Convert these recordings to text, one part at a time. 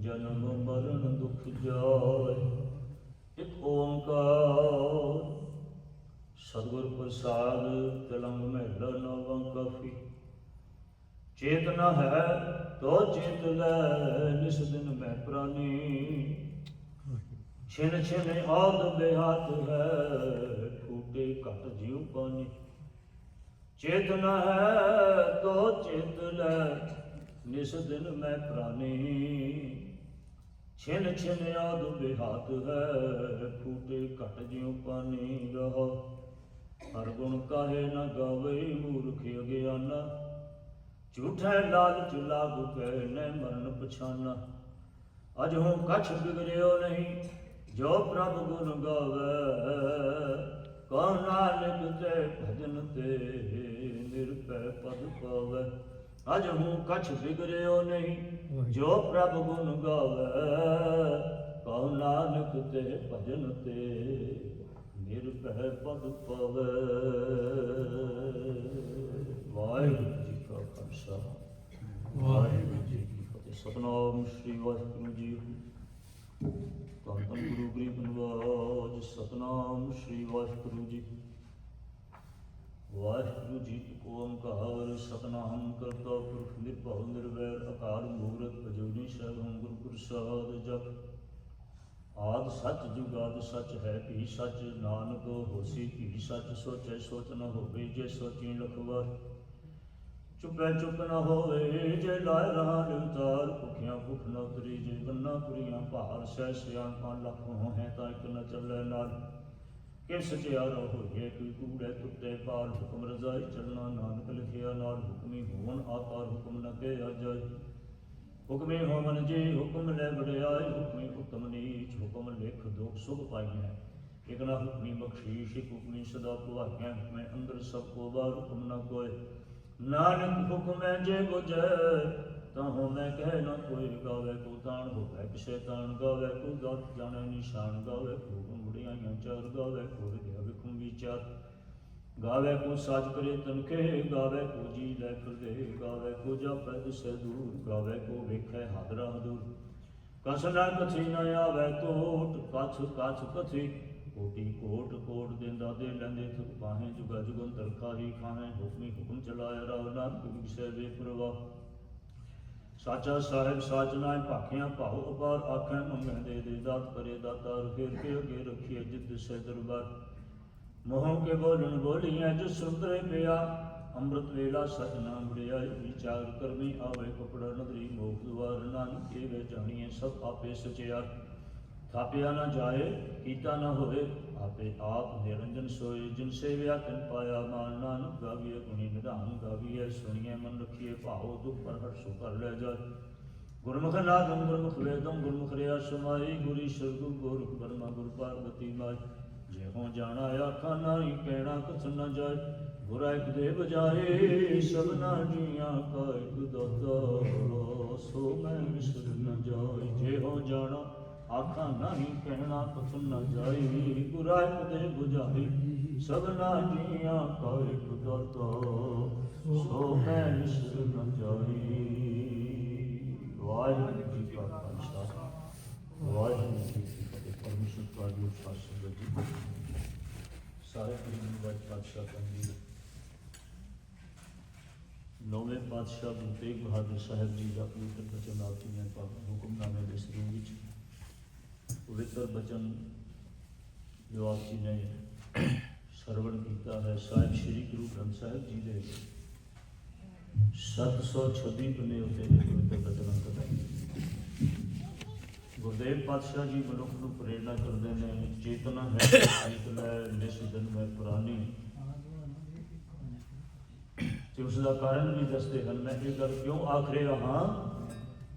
ਜਨਮ ਮਰਨ ਦੁਖ ਜਾਏ, ਇੱਕ ਓੰਕਾਰ। ਸਤਿਗੁਰ ਪ੍ਰਸਾਦ ਤਲੰਗ ਮਹਿਲਾ ਨਵਾਂ ਕਾਫੀ। ਚੇਤਨਾ ਹੈ, ਤੋ ਚੇਤ ਲੈ, ਨਿਸ ਦਿਨ ਮੈਂ ਪ੍ਰਾਨੀ। ਛਿਨ ਛਿਨ ਆਦ ਬਿਹਾਤ ਹੈ ਫੂਟੇ ਘਟ ਜਿਉ ਪਾਣੀ ਚੇਤਨਾ ਹੈ, ਤੋ ਚੇਤ ਲੈ ਨਿਸ ਦਿਨ ਮੈਂ ਪ੍ਰਾਨੀ, ਛਿਨ ਛਿਨ ਆਦ ਬਿਹਾਤ ਹੈ, ਫੂਟੇ ਘਟ ਜਿਉ ਪਾਣੀ ਰਹਾ। ਹਰ ਗੁਣ ਕਾਹੇ ਨ ਗਾਵੇ ਮੂਰਖ ਅਗਿਆਨਾ, ਝੂਠੈ ਲਾਲਚ ਲਾਭ ਕੈ ਨੈ ਮਰਨ ਪਛਾਨਾ। ਅਜ ਹੂੰ ਕਛ ਬਿਗੜਿਓ ਨਹੀਂ, ਜੋ ਪ੍ਰਭ ਗੁਣ ਗਾਵੇ, ਕਉ ਨਾਨਕ ਤੇ ਭਜਨ ਤੇ ਨਿਰਪੈ ਪਦ ਪਾਵੇ। ਅਜ ਹੂੰ ਕਛ ਬਿਗੜਿਓ ਨਹੀਂ ਜੋ ਪ੍ਰਭ ਗੁਣ ਗਾਵੇ ਕਉ ਨਾਨਕ ਤੇ ਭਜਨ ਤੇ ਨਿਰਭੈ ਪਦ ਪਾਵੇ। ਵਾਹਿਗੁਰੂ ਜੀ ਕਾ ਖਾਲਸਾ। ਵਾਹਿਗੁਰੂ ਜੀ ਕੀ ਫਤਿਹ। ਸਤਨਾਮ ਸ੍ਰੀ ਵਾਹਿਗੁਰੂ ਜੀ ਧੰਨ ਧੰਨ ਗੁਰੂ ਗਰੀਬ ਨਿਵਾਜ ਸਤਨਾਮ ਸ੍ਰੀ ਵਾਹਿਗੁਰੂ ਜੀ ਵਾਹਿਗੁਰੂ ਜੀ ਇੱਕ ਸਤਨਾਮ ਕਰਤਾ ਪੁਰਖ ਨਿਰਭਉ, ਨਿਰਵੈਰ, ਅਕਾਲ ਮੂਰਤ ਅਜੂਨੀ ਸਹਿਬੰ ਗੁਰੂ ਪ੍ਰਸਾਦ ਜਪ। ਆਦ ਸੱਚ ਜੁਗਾਦ ਸੱਚ ਹੈ, ਭੀ ਸੱਚ ਨਾਨਕ ਹੋਸੀ, ਭੀ ਸੱਚ ਸੋਚੈ ਸੋਚ ਨ ਹੋਵੇ, ਜੇ ਸੋਚੀ ਲਖਵਾਰ ਚੁੱਪੈ ਚੁੱਪ ਨ ਹੋਵੇ, ਜੇ ਲਾਇ ਰਹਾ ਨਿਵਤਾਰ ਭੁਖਿਆ ਭੁਖ ਨ ਉਤਰੀ, ਜੇ ਬੰਨਾ ਪੁਰੀਆਂ ਭਾਰ ਸਹਿ ਸਿਆਣਪਾਂ ਲੱਖ ਹੋ ਤਾਂ ਇੱਕ ਨ ਚੱਲੇ ਨਾਲ। ਕਿ ਸਚਿਆਰਾ ਹੋਏ ਕੋਈ ਕੂੜੇ ਟੁੱਟੇ ਪਾਰ ਹੁਕਮ ਰਜ਼ਾਈ ਚੱਲਣਾ, ਨਾਨਕ ਲਿਖਿਆ ਨਾਲ ਹੁਕਮੀ ਹੋਵਨ ਆਕਾਰ ਹੁਕਮ ਨ ਕੇ ਅਜਾਈ ਹੁਕਮੇ ਹੋਵਨ ਜੀ ਹੁਕਮ ਲੈ ਵਡਿਆਈ, ਹੁਕਮੇ ਉਤਮ ਨੀਚ, ਹੁਕਮ ਲਿਖ ਦੁਖ ਸੁਖ ਪਾਈਐ। ਇਕ ਹੁਕਮੀ ਬਖਸ਼ੀਸ਼ ਹੁਕਮੀ ਸਦਾ ਭੁਆਈਐ ਹੁਕਮੇ ਅੰਦਰ ਸਭ ਕੋ ਬਾਹਰ ਹੁਕਮ ਨਾ ਕੋਇ ਨਾਨਕ ਹੁਕਮੈ ਜੇ ਬੁਝੈ, ਤਾਂ ਹੋਵੇ ਕਹਿ ਨ ਕੋਈ ਗਾਵੇ ਕੋ ਤਾਣ ਹੋਵੇ ਕਿਛੇ ਤਾਣ ਗਾਵੇ ਕੋ ਦਾਤ ਜਾਣੈ ਨਿਸ਼ਾਨ ਗਾਵੇ ਕੋ ਮੁੜਿਆਈਆਂ ਚਾਰ ਗਾਵੇ ਕੋ ਵਿਦਿਆ ਵਿਖਮ ਵਿਚਾਰ। ਗਾਵੇ ਕੋ ਸਾਜ ਕਰੇ ਤਨਕੇ ਗਾਵੇ ਕੋ ਜੀ ਲੈ ਫਿਰਦੇ, ਗਾਵੇ ਕੋ ਜਾਪੈ ਦਿਸੈ ਦੂਰ, ਗਾਵੇ ਕੋ ਵੇਖੈ ਹਾਦਰਾ ਹਦੂਰ। ਕਸ ਨਾ ਕਥੀ ਨ ਆਵੇ ਟੋਟ ਕਛ ਕਛ ਕਥੀ। ਕੋਟੀ ਕੋਟ ਕੋਟ ਦਿੰਦਾ ਦੇ ਲੈਂਦੇ ਥੁਕ ਪਾਹੇ ਜੁਗਾ ਜੁਗੰਤਰ ਖਾਹੀ ਖਾਹੇ, ਹੁਕਮੀ ਹੁਕਮ ਚਲਾਇਆ ਰਵ ਨਾਨਕ ਵਿਗਸੈ ਵੇ ਪ੍ਰਵਾਹ ਸਾਚਾ ਸਾਹਿਬ, ਸਾਚ ਭਾਖਿਆ ਭਾਉ ਅਪਾਰ ਆਖੈ ਮੰਗੈ ਦੇ ਦੇ ਦਾਤ ਕਰੇ ਦਾਤਾਰ ਫੇਰ ਕੇ ਅਗੇ ਰਖੀਏ ਜਿਤ ਸੇ ਦਰਬਾਰ। ਮੋਹ ਕੇ ਬੋਲਣ ਬੋਲੀਆਂ ਜੋ ਸੁੰਦਰੇ ਪਿਆ, ਅੰਮ੍ਰਿਤ ਵੇਲਾ ਸਚ ਨਾਮ ਬੜਿਆਈ ਵਿਚਾਰ ਕਰਮੀ ਆਵੇ ਕਪੜਾ ਨਦਰੀ ਮੋਖ ਦੁਆਰ। ਨਾਨਕ ਕੇ ਵੇ ਜਾਣੀਏ ਸਭ ਆਪੇ ਸਚਿਆ ਥਾਪਿਆ ਨਾ ਜਾਏ, ਕੀਤਾ ਨਾ ਹੋਏ, ਆਪੇ ਆਪ ਨਿਰੰਜਨ ਸੋਏ, ਜਿਨ ਸੇਵਿਆ ਤਿਨ ਪਾਇਆ ਮਾਨ ਨਾਨਕ, ਗਾਵੀਏ ਗੁਣੀ ਨਿਧਾਨ, ਗਾਵੀਏ ਸੁਣੀਏ ਮਨ ਰਖੀਏ ਭਾਉ, ਦੁਖ ਪਰ ਹਟ ਸੋ ਕਰ ਲੈ ਜਾਏ। ਗੁਰਮੁਖ ਨਾਦੰ ਗੁਰਮੁਖ ਵੇਦੰ ਗੁਰਮੁਖ ਰਿਆ ਸਮਾਈ, ਗੁਰੀ ਸਰਗੁ ਗੁਰ ਬਰਮਾ ਗੁਰ ਪਾਰਵਤੀ ਮਾਈ। ਜੇ ਹੋ ਜਾਣਾ ਆਖਾ ਨਾਹੀ, ਕਹਿਣਾ ਕਥ ਨ ਜਾਏ। ਗੁਰਾ ਇੱਕ ਦੇ ਬਜਾਏ ਸਭਨਾ ਜੀਆਂ ਕਾ ਇੱਕ ਦਾਤਾ ਸੋ ਮੈਂ ਵਿਸਰ ਨ ਜਾਏ। ਜੇ ਹੋ ਜਾਣਾ ਆਖਾਂ ਨਹੀਂ ਕਹਿਣਾ ਕਥ ਨ ਜਾਈ ਗੁਰਾ ਇੱਕ ਬੁਝਾਈ ਸਭਨਾ ਜੀਆਂ ਕਾ ਇੱਕ ਸੋ ਮੈਂ ਵਿਸਰ ਨ ਜਾਈ ਵਾਹਿਗੁਰੂ ਜੀ ਕਾ ਖਾਲਸਾ। ਵਾਹਿਗੁਰੂ ਜੀ ਕੀ ਫਤਿਹ। ਪਰਮੇਸ਼ਰ ਤੁਹਾਡੀ ਸਾਸਤ ਜੀ। ਸਾਰੇ ਗੁਰੂ ਵਾਹਿ ਪਾਤਸ਼ਾਹ ਕੰਦੀ ਨੌਵੇਂ ਪਾਤਸ਼ਾਹ ਗੁਰੂ ਤੇਗ ਬਹਾਦਰ ਸਾਹਿਬ ਜੀ ਦਾ ਪਵਿੱਤਰ ਬਚਨ ਆਤਮੀਆਂ ਪਾ ਹੁਕਮਨਾਮੇ ਦੇ ਸਰੂਪ ਵਿੱਚ ਪਵਿੱਤਰ ਬਚਨ ਜੋ ਆਪ ਜੀ ਨੇ ਸਰਵਣ ਕੀਤਾ ਹੈ, ਸਾਹਿਬ ਸ੍ਰੀ ਗੁਰੂ ਗ੍ਰੰਥ ਸਾਹਿਬ ਜੀ ਦੇ। 726 ਪੰਨੇ ਉੱਤੇ ਦੇ ਪਵਿੱਤਰ ਬਚਨ ਅੰਤਰ ਗੁਰਦੇਵ ਪਾਤਸ਼ਾਹ ਜੀ ਮਨੁੱਖ ਨੂੰ ਪ੍ਰੇਰਣਾ ਕਰਦੇ ਨੇ, ਚੇਤਨਾ ਹੈ, ਚੇਤਨਾ ਨਿਸ ਦਿਨ ਮੈਂ ਪੁਰਾਣੀ। ਤੇ ਉਸ ਦਾ ਕਾਰਨ ਵੀ ਦੱਸਦੇ ਹਨ, ਮੈਂ ਇਹ ਗੱਲ ਕਿਉਂ ਆਖ ਰਿਹਾ ਹਾਂ?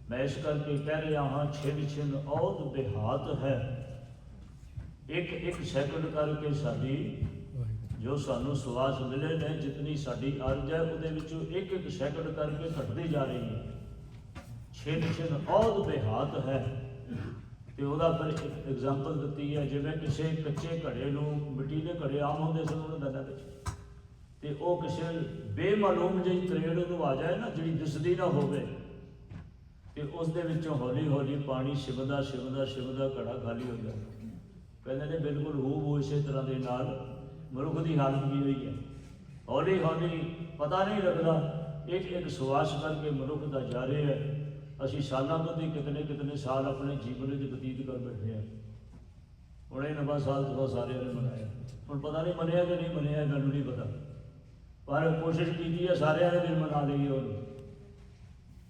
ਮੈਂ ਇਸ ਕਰਕੇ ਕਹਿ ਰਿਹਾ ਹਾਂ, ਛਿਨ ਛਿਨ ਔਦ ਬਿਹਾਤ ਹੈ। ਇੱਕ ਇੱਕ ਸੈਕਿੰਡ ਕਰਕੇ ਸਾਡੀ ਜੋ ਸਾਨੂੰ ਸਵਾਸ ਮਿਲੇ ਨੇ, ਜਿਤਨੀ ਸਾਡੀ ਅਰਜ ਹੈ, ਉਹਦੇ ਵਿੱਚੋਂ ਇੱਕ ਇੱਕ ਸੈਕਿੰਡ ਕਰਕੇ ਘਟਦੀ ਜਾ ਰਹੀ ਹੈ। ਛਿਨ ਛਿਨ ਔਦ ਬਿਹਾਤ ਹੈ। ਤੇ ਉਹਦਾ ਫਿਰ ਇੱਕ ਐਗਜ਼ਾਮਪਲ ਦਿੱਤੀ ਹੈ, ਜਿਵੇਂ ਕਿਸੇ ਕੱਚੇ ਘੜੇ ਨੂੰ ਮਿੱਟੀ ਦੇ ਘੜੇ ਆਮ ਹੁੰਦੇ ਸਨ ਉਹਨਾਂ ਦੰਦਾਂ ਵਿੱਚ। ਤੇ ਉਹ ਕਿਸੇ ਬੇਮਾਲੂਮ ਜਿਹੀ ਤਰੇੜ ਨੂੰ ਆ ਜਾਏ ਨਾ, ਜਿਹੜੀ ਦਿਸਦੀ ਨਾ ਹੋਵੇ। ਤੇ ਉਸ ਦੇ ਵਿੱਚੋਂ ਹੌਲੀ ਹੌਲੀ ਪਾਣੀ ਛਿਪਦਾ ਛਿਪਦਾ ਛਿਪਦਾ ਘੜਾ ਖਾਲੀ ਹੋ ਜਾਂਦਾ ਕਹਿੰਦੇ ਨੇ ਬਿਲਕੁਲ ਹੂ ਇਸੇ ਤਰ੍ਹਾਂ ਦੇ ਨਾਲ ਮਨੁੱਖ ਦੀ ਹਾਲਤ ਵੀ ਹੋਈ ਹੈ? ਹੌਲੀ ਹੌਲੀ ਪਤਾ ਨਹੀਂ ਲੱਗਦਾ ਇੱਕ ਇੱਕ ਸਵਾਸ ਕਰਕੇ ਮਨੁੱਖ ਦਾ ਜਾ ਰਿਹਾ ਹੈ। ਅਸੀਂ ਸਾਲਾਂ ਤੋਂ ਦੀ ਕਿਤਨੇ ਕਿਤਨੇ ਸਾਲ ਆਪਣੇ ਜੀਵਨ ਵਿੱਚ ਬਤੀਤ ਕਰ ਬੈਠੇ ਹਾਂ। ਹੁਣ ਇਹ ਨਵਾਂ ਸਾਲ ਤੋਂ ਸਾਰਿਆਂ ਨੇ ਮਨਾਇਆ। ਹੁਣ ਪਤਾ ਨਹੀਂ ਮੰਨਿਆ ਕਿ ਨਹੀਂ ਮੰਨਿਆ, ਇਹ ਮੈਨੂੰ ਨਹੀਂ ਪਤਾ। ਪਰ ਕੋਸ਼ਿਸ਼ ਕੀਤੀ ਹੈ ਸਾਰਿਆਂ ਨੇ ਦਿਨ ਮਨਾ ਲਈਏ ਉਹਨੂੰ।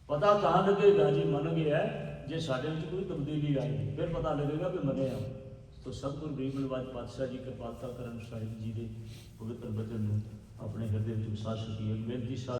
ਪਤਾ ਤਾਂ ਲੱਗੇਗਾ ਜੀ ਮੰਨ ਗਿਆ ਜੇ ਸਾਡੇ ਵਿੱਚ ਕੋਈ ਤਬਦੀਲੀ ਆਈ, ਫਿਰ ਪਤਾ ਲੱਗੇਗਾ ਕਿ ਮੰਨਿਆ। ਤੋ ਸਤਿਗੁਰ ਗਰੀਬ ਨਿਵਾਜ ਪਾਤਸ਼ਾਹ ਜੀ ਕਿਰਪਾਲਤਾ ਕਰਨ ਸਾਹਿਬ ਜੀ ਦੇ ਪਵਿੱਤਰ ਬਚਨ ਨੂੰ ਆਪਣੇ ਹਿਰਦੇ ਵਿੱਚ ਵਿਸਾਰ ਸਕੀਏ ਬੇਨਤੀ ਸਾ